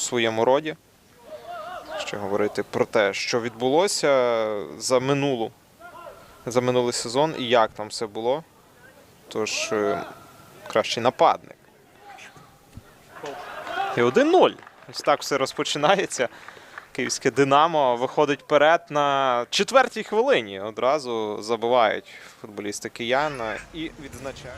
своєму роді. Ще говорити про те, що відбулося за минулу, за минулий сезон і як там все було. Тож е, кращий нападник. І 1-0. Ось так все розпочинається. Київське Динамо виходить вперед на четвертій хвилині. Одразу забивають футболісти киян і відзначають.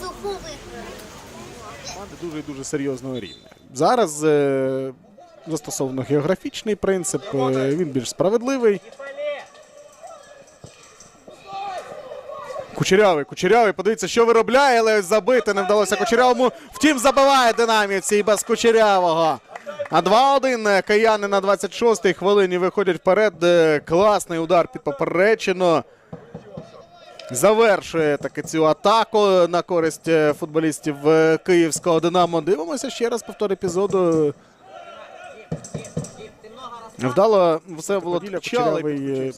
Суховик. команди дуже і дуже серйозного рівня. Зараз е, застосовано географічний принцип, е, він більш справедливий. Кучерявий, кучерявий, подивіться, що виробляє, але забити не вдалося Кучерявому. Втім, забиває динамівці і без Кучерявого. А 2-1 кияни на 26-й хвилині виходять вперед. Е, Класний удар під поперечину. Завершує таки цю атаку на користь е, футболістів е, київського Динамо. Дивимося ще раз повтор епізоду. Вдало все було Кучерявий е,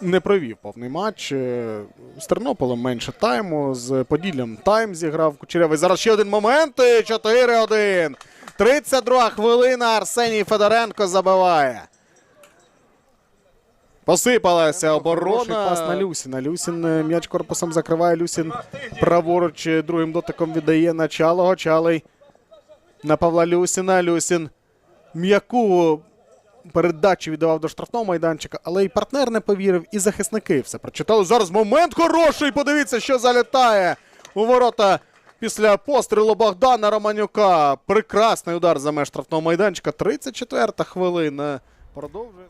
не провів повний матч. Е, З Тернополем менше тайму. З Поділлям тайм зіграв Кучерявий. Зараз ще один момент. е, 4-1. 32 хвилина. Арсеній Федоренко забиває. Посипалася оборона. Пас на Люсіна. Люсін е, м'яч корпусом закриває. Люсін праворуч е, другим дотиком віддає на Чалого. Чалий на Павла Люсіна. Люсін м'яку передачу віддавав до штрафного майданчика, але і партнер не повірив, і захисники все прочитали. Зараз момент хороший. Подивіться, що залітає у ворота після пострілу Богдана Романюка. Прекрасний удар за меж штрафного майданчика. 34-та хвилина. Продовжує.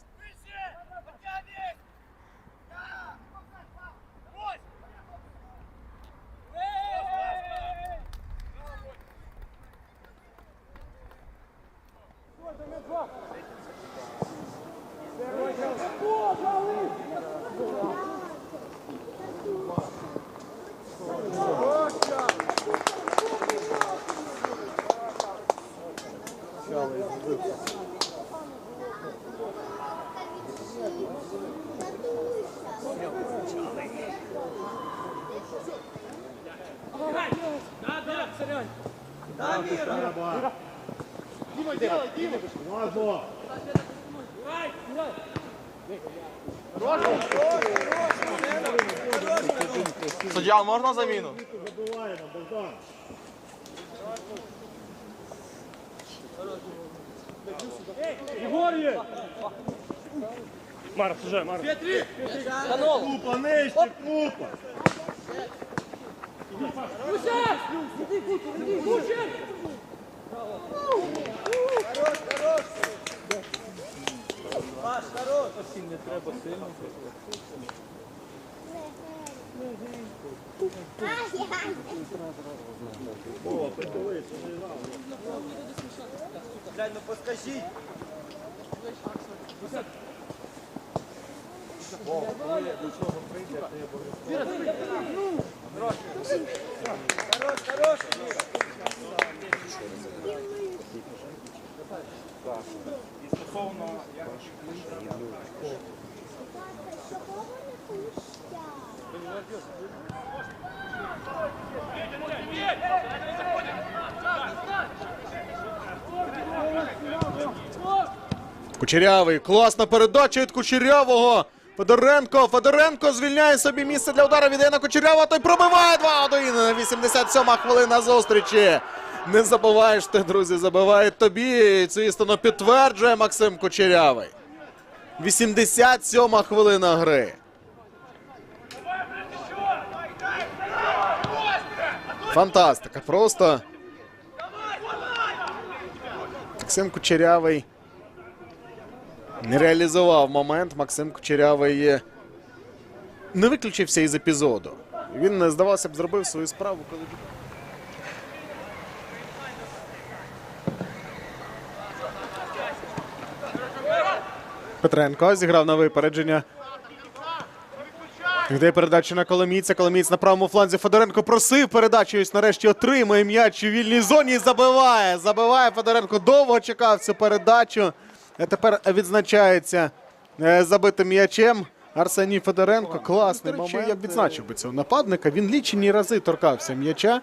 Суддя, можна заміну? Марс, уже, Марс. Купа, нижче, купа. Глянь, ну подскажіть. Хорош, хорош. Кучерявий. Класна передача від Кучерявого. Федоренко. Федоренко звільняє собі місце для удара. Віддає на Кучерявого. Той пробиває 2-1. 87-ма хвилина зустрічі. Не забуваєш ти, друзі, забиває тобі. Цю істину підтверджує Максим Кучерявий. 87-ма хвилина гри. Фантастика. Просто Максим Кучерявий не реалізував момент. Максим Кучерявий не виключився із епізоду. Він, здавалося б, зробив свою справу, коли. Петренко зіграв на випередження. Йде передача на Коломійця. Коломієць на правому фланзі. Федоренко просив передачу. Ось нарешті отримує м'яч у вільній зоні і забиває. Забиває Федоренко. Довго чекав цю передачу. А тепер відзначається е, забитим м'ячем. Арсеній Федоренко. Класний момент. Я б відзначив би цього нападника. Він лічені рази торкався м'яча.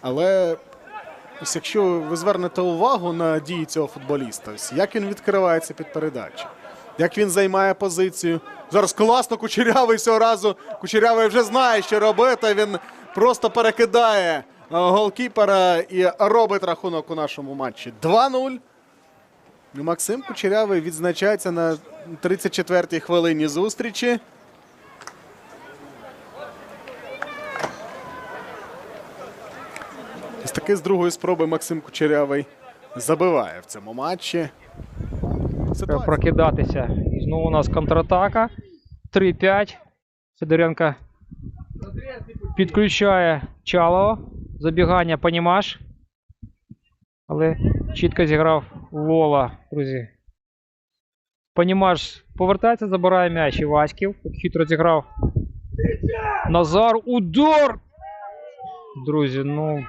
Але ось якщо ви звернете увагу на дії цього футболіста, ось як він відкривається під передачу, як він займає позицію. Зараз класно Кучерявий цього разу. Кучерявий вже знає, що робити. Він просто перекидає е, голкіпера і робить рахунок у нашому матчі. 2-0. І Максим Кучерявий відзначається на 34-й хвилині зустрічі. Ось таки з другої спроби Максим Кучерявий забиває в цьому матчі. Ситуація. прокидатися. І знову у нас контратака. 3-5. Сидоренко підключає Чалова. Забігання Панімаш. Але чітко зіграв Вола, друзі. Панімаш повертається, забирає м'яч Іваськів. Хитро зіграв. Назар. Удар! Друзі, ну.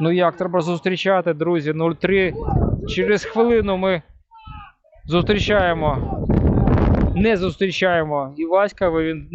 Ну як треба зустрічати, друзі? 0-3. Через хвилину ми Зустрічаємо. Не зустрічаємо Іваська, він